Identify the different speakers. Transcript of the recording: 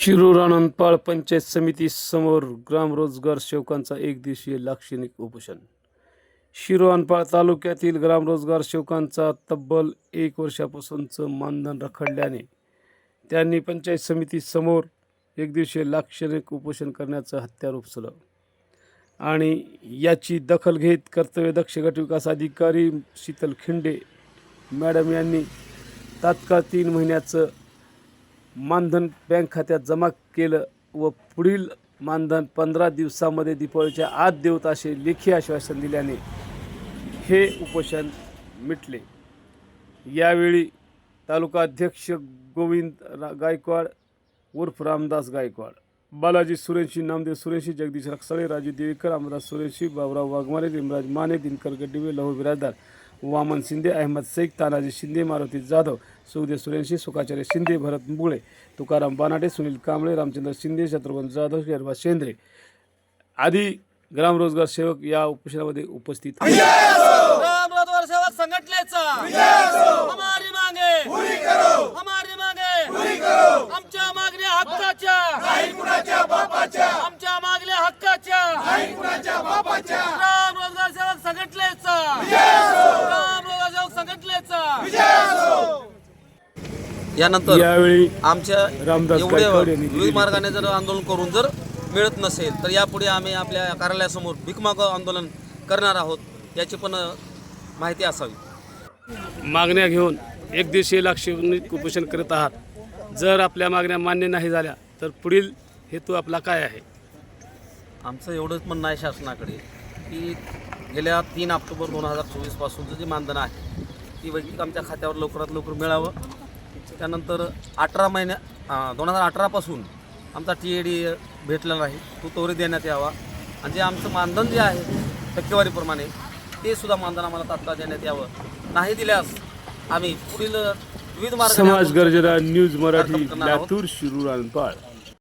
Speaker 1: शिरूर आनंदपाळ पंचायत समिती समोर ग्रामरोजगार सेवकांचा एक दिवसीय लाक्षणिक उपोषण. शिरूर आनपाळ तालुक्यातील ग्रामरोजगार सेवकांचा तब्बल एक वर्षापासूनचं मानधन रखडल्याने त्यांनी पंचायत समितीसमोर एक दिवशीय लाक्षणिक उपोषण करण्याचं हत्यार उपसलं आणि याची दखल घेत कर्तव्यदक्ष गटविकास अधिकारी शीतल खिंडे मॅडम यांनी तात्काळ तीन महिन्याचं मानधन बँक खात्यात जमा केलं व पुढील मानधन पंधरा दिवसामध्ये दीपावलीच्या आत देऊत असे लेखी आश्वासन दिल्याने हे उपोषण मिटले. यावेळी तालुका अध्यक्ष गोविंद गायकवाड उर्फ रामदास गायकवाड. बालाजी सुरेशी नामदेव सुरेशी जगदीश रक्साळे राजू देवीकर अमरदास सुरेशी बाबुराव वाघमारे भीमराज माने दिनकर गड्डिवे लहू बिराजदार वामन शिंदे अहमद शेख तानाजी शिंदे मारुती जाधव सुखदेव सुरेशी सुखाचार्य शिंदे भरत मुगळे तुकाराम बानाटे सुनील कांबळे रामचंद्र शिंदे शत्रुघ्न जाधव शर्मा शेंद्रे आदी ग्राम रोजगार सेवक या उपोषणामध्ये उपस्थित
Speaker 2: संघटनेचा. संघटनेचा. संघटनेचा यानंतर
Speaker 1: यावेळी
Speaker 2: आमच्या एवढे विविध मार्गाने जर आंदोलन करून जर मिळत नसेल तर यापुढे आम्ही आपल्या कार्यालयासमोर भीकमाग आंदोलन करणार आहोत याची पण माहिती असावी.
Speaker 1: मागण्या घेऊन एक दिवसीय लाक्षणिक उपोषण करत आहात. जर आपल्या मागण्या मान्य नाही झाल्या तर पुढील हेतू आपला काय आहे?
Speaker 2: आमचं एवढंच म्हणणं आहे शासनाकडे. की गेल्या तीन ऑक्टोबर दोन हजार चोवीसपासूनचं जे मानधन आहे ती वैयक्तिक आमच्या खात्यावर लवकरात लवकर मिळावं. त्यानंतर अठरा महिन्या दोन हजार अठरापासून आमचा टी ए डी भेटलेला नाही तो त्वरित देण्यात यावा. आणि जे आमचं मानधन जे आहे टक्केवारीप्रमाणे ते सुद्धा मानधन आम्हाला तात्काळ देण्यात यावं. नाही दिल्यास आम्ही पुढील विविध मार्गाने
Speaker 1: समाज गरजेला न्यूज मराठी. लातूर शिरूर आनपाळ